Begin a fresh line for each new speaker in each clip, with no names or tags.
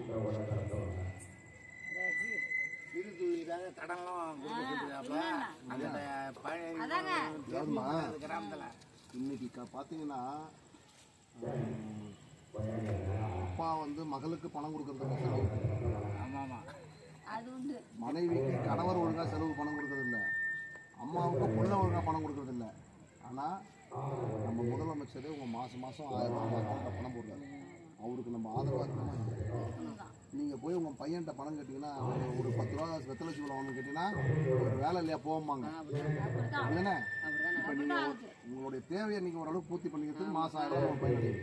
அப்படின்றவங்க கலந்துவாங்க திருத்தூயிலுக்காக
தடம்லாம்
அந்த
கிராமத்தில்
இன்னைக்கு பார்த்தீங்கன்னா அப்பா வந்து மகளுக்கு பணம் கொடுக்கறதுக்கு செலவு
ஆமாம்
அது உண்டு
மனைவிக்கு கணவர் ஒழுங்காக செலவு பணம் கொடுக்கறதில்ல அம்மாவுக்கு பிள்ளை ஒழுங்காக பணம் கொடுக்கறதில்ல. ஆனால் நம்ம முதலமைச்சர் உங்கள் மாதம் மாதம் ஆயிரம் ரூபாய் பணம் போடுறாரு. அவருக்கு நம்ம ஆதரவாக இருக்கணுமா? நீங்க போய் உங்க பையன்கிட்ட பணம் கேட்டீங்கன்னா ஒரு- பத்து ரூபா வெத்தலை சீவலம் வாங்கணும் கேட்டீங்கன்னா ஒரு வேலை இல்லையா இப்போ நீங்க ஒரு- உங்களுடைய தேவையை நீங்க ஓரளவு பூர்த்தி பண்ணிக்கிறதுக்கு மாசம் ஆயிரம் ரூபாய் பையன்.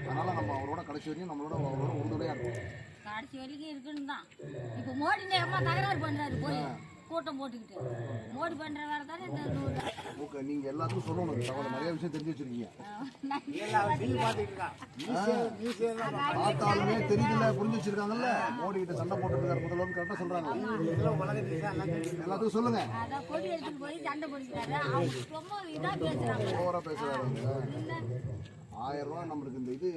அதனால நம்ம அவரோட கடைசி வரையும் நம்மளோட அவரோட உறுதுணையா இருக்கும்
கடைசி வரைக்கும் இருக்கணும் தான். இப்போ மோடி தகராறு பண்றாரு போய். கூட்டம் போட்டுக்கிட்டு. மோடி பண்ற வேலை தானே இந்த நூறு.
ஓகே நீங்க எல்லாத்துக்கும் சொல்லணும். தகவல் நிறைய விஷயம் தெரிஞ்சு வச்சிருக்கீங்க. பார்த்தாலுமே தெரியுதுல புரிஞ்சு வச்சிருக்காங்கல்ல. மோடி கிட்ட சண்டை போட்டுருக்காரு முதல்வர் கரெக்டா சொல்றாங்க. எல்லாத்துக்கும் சொல்லுங்க.
கொடி எடுத்துட்டு போய் சண்டை போட்டுக்கிறாரு அவங்க ரொம்ப இதா பேசுறாங்க.
ஓவரா பேசுறாரு அவங்க.
இல்ல
ஆயிரம் ரூபாய் நம்மளுக்கு இந்த இது.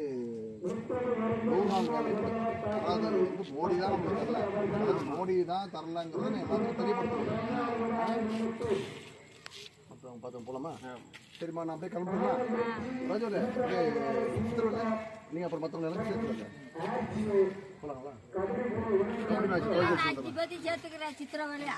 அதாவது வந்து மோடி தான் நம்மளுக்கு தரல. மோடி தான் தரலங்கிறத எல்லாத்துக்கும் தெரியப்படுத்துறேன். அப்புறம் பார்த்தோம் போலாமா? சரிம்மா நான் அப்படியே கிளம்புறேன் ராஜோல சித்திரவல்ல நீங்கள் அப்புறம் மற்றவங்க எல்லாம் சேர்த்துருங்க போலாங்களா? எப்படி மேட்ச்
அஞ்சு பேர்த்தையும் சேர்த்துக்கிற சித்திரவழியா